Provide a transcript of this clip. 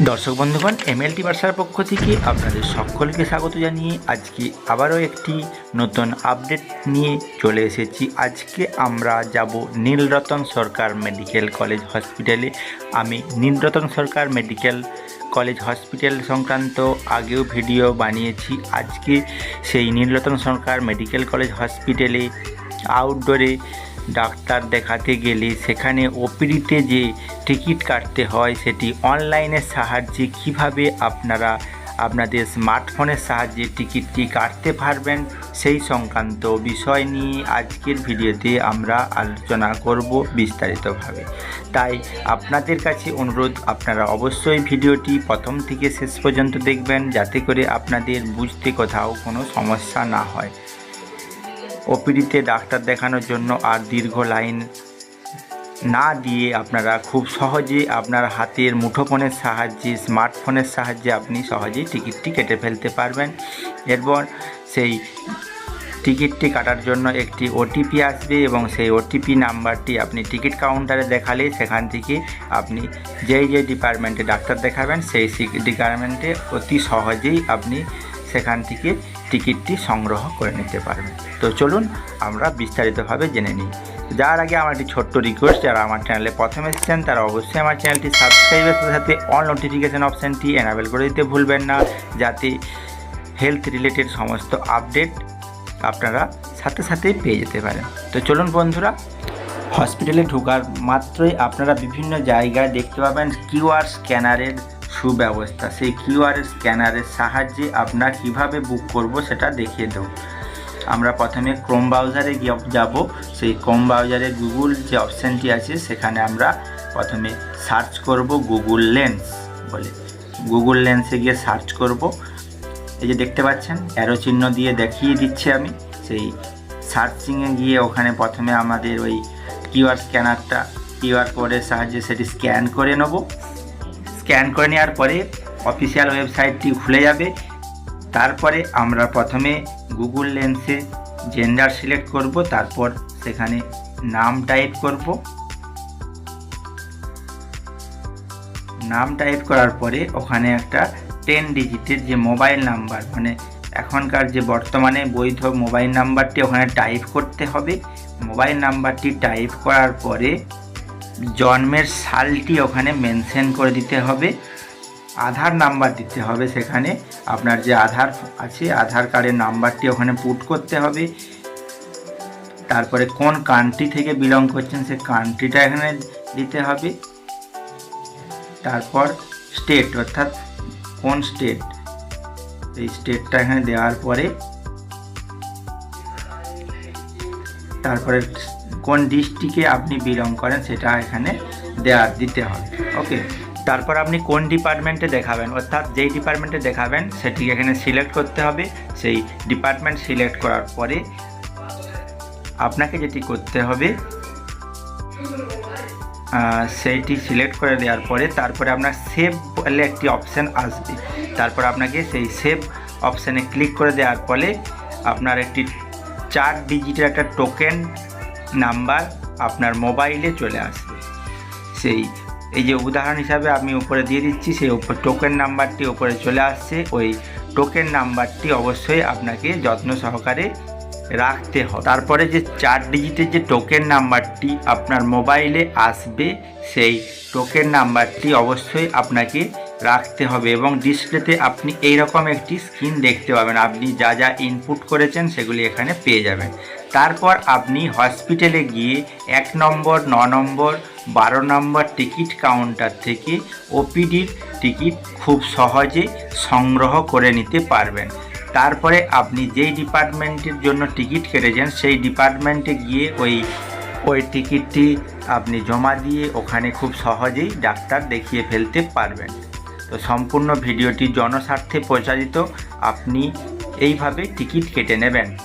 দর্শক বন্ধুগণ, এমএলটি বার্সার পক্ষ থেকে আপনাদের সকলকে স্বাগত জানিয়ে আজকে আবারও একটি নতুন আপডেট নিয়ে চলে এসেছি। আজকে আমরা যাব নীলরতন সরকার মেডিকেল কলেজ হসপিটালে। আমি Nilratan Sarkar medical college hospital সংক্রান্ত আগেও ভিডিও বানিয়েছি। আজকে সেই নীলরতন সরকার মেডিকেল কলেজ হসপিটালে আউটডোরে ডাক্তার দেখাতে গেলে সেখানে ওপিডিতে যে টিকিট কাটতে হয় সেটি অনলাইনের সাহায্যে কীভাবে আপনারা আপনাদের স্মার্টফোনের সাহায্যে টিকিটটি কাটতে পারবেন সেই সংক্রান্ত বিষয় নিয়ে আজকের ভিডিওতে আমরা আলোচনা করব বিস্তারিতভাবে। তাই আপনাদের কাছে অনুরোধ, আপনারা অবশ্যই ভিডিওটি প্রথম থেকে শেষ পর্যন্ত দেখবেন যাতে করে আপনাদের বুঝতে কোথাও কোনো সমস্যা না হয়। ওপিডিতে ডাক্তার দেখানোর জন্য আর দীর্ঘ লাইন না দিয়ে আপনারা খুব সহজে আপনার হাতের মুঠোফোনের সাহায্যে, স্মার্টফোনের সাহায্যে আপনি সহজেই টিকিটটি কেটে ফেলতে পারবেন। এরপর সেই টিকিটটি কাটার জন্য একটি ওটিপি আসবে এবং সেই ওটিপি নাম্বারটি আপনি টিকিট কাউন্টারে দেখালে সেখান থেকে আপনি যেই যে ডিপার্টমেন্টে ডাক্তার দেখাবেন সেই ডিপার্টমেন্টে অতি সহজেই আপনি সেখান থেকে টিকিটটি সংগ্রহ করে নিতে পারবেন। তো চলুন আমরা বিস্তারিতভাবে জেনে নিই। যার আগে আমার একটি ছোট্ট রিকোয়েস্ট যারা আমার চ্যানেলে প্রথম এসেছেন, তারা অবশ্যই আমার চ্যানেলটি সাবস্ক্রাইবের সাথে সাথে অল নোটিফিকেশান অপশানটি এনাবেল করে দিতে ভুলবেন না, যাতে হেলথ রিলেটেড সমস্ত আপডেট আপনারা সাথে সাথে পেয়ে যেতে পারেন। তো চলুন বন্ধুরা হসপিটালে ঢোকার মাত্রই আপনারা বিভিন্ন জায়গায় দেখতে পাবেন কিউআর স্ক্যানারের সুব্যবস্থা। সেই কিউআর স্ক্যানারের সাহায্যে আপনার কীভাবে বুক করব সেটা দেখিয়ে দেব আমরা প্রথমে ক্রোম ব্রাউজারে গিয়ে যাব। সেই ক্রোম ব্রাউজারে গুগল যে অপশানটি আছে, সেখানে আমরা প্রথমে সার্চ করব গুগল লেন্স বলে। গুগল লেন্সে গিয়ে সার্চ করব। এই যে দেখতে পাচ্ছেন অ্যারো চিহ্ন দিয়ে দেখিয়ে দিচ্ছি আমি। সেই সার্চিংয়ে গিয়ে ওখানে প্রথমে আমাদের ওই কিউআর স্ক্যানারটা কিউআর কোডের সাহায্যে সেটি স্ক্যান করে নেব। স্ক্যান করে নেওয়ার পরে অফিসিয়াল ওয়েবসাইটটি খুলে যাবে। তারপরে আমরা প্রথমে গুগল লেন্সে জেন্ডার সিলেক্ট করব, তারপর সেখানে নাম টাইপ করব। নাম টাইপ করার পরে ওখানে একটা টেন ডিজিটের যে মোবাইল নাম্বার মানে এখনকার যে বর্তমানে বৈধ মোবাইল নাম্বারটি ওখানে টাইপ করতে হবে। মোবাইল নাম্বারটি টাইপ করার পরে জন্মের সালটি ওখানে মেনশন করে দিতে হবে। আধার নাম্বার দিতে হবে সেখানে। আপনার যে আধার আছে, আধার কার্ডের নাম্বারটি ওখানে পুট করতে হবে। তারপরে কোন কান্ট্রি থেকে বিলং করছেন সে কান্ট্রিটা এখানে দিতে হবে। তারপর স্টেট অর্থাৎ কোন স্টেট এই স্টেটটা এখানে দেওয়ার পরে, তারপরে কোন ডিস্ট্রিক্টে আপনি বিলং করেন সেটা এখানে দেয়া, দিতে হবে। ওকে তারপর আপনি কোন ডিপার্টমেন্টে দেখাবেন, অর্থাৎ যেই ডিপার্টমেন্টে দেখাবেন সেটি এখানে সিলেক্ট করতে হবে। সেই ডিপার্টমেন্ট সিলেক্ট করার পরে আপনাকে যেটি করতে হবে সেইটি সিলেক্ট করে দেওয়ার পরে তারপরে আপনার সেভ বলে একটি অপশান আসবে। তারপর আপনাকে সেই সেভ অপশানে ক্লিক করে দেওয়ার ফলে আপনার একটি চার ডিজিটের একটা টোকেন নাম্বার আপনার মোবাইলে চলে আসবে। সেই, এই যে উদাহরণ হিসাবে আমি উপরে দিয়ে দিচ্ছি, সেই উপর টোকেন নাম্বারটি উপরে চলে আসছে। ওই টোকেন নাম্বারটি অবশ্যই আপনাকে যত্ন সহকারে রাখতে হবে। তারপরে যে চার ডিজিটের যে টোকেন নাম্বারটি আপনার মোবাইলে আসবে, সেই টোকেন নাম্বারটি অবশ্যই আপনাকে রাখতে হবে এবং ডিসপ্লেতে আপনি এই রকম একটি স্ক্রিন দেখতে পাবেন। আপনি যা যা ইনপুট করেছেন সেগুলি এখানে পেয়ে যাবেন। তারপর আপনি হসপিটালে গিয়ে এক নম্বর, ন নম্বর, বারো নম্বর টিকিট কাউন্টার থেকে ওপিডির টিকিট খুব সহজে সংগ্রহ করে নিতে পারবেন। তারপরে আপনি যেই ডিপার্টমেন্টের জন্য টিকিট কেটেছেন, সেই ডিপার্টমেন্টে গিয়ে ওই ওই টিকিটটি আপনি জমা দিয়ে ওখানে খুব সহজেই ডাক্তার দেখিয়ে ফেলতে পারবেন। তো সম্পূর্ণ ভিডিওটি জনস্বার্থে প্রচারিত। আপনি এইভাবে টিকিট কেটে নেবেন।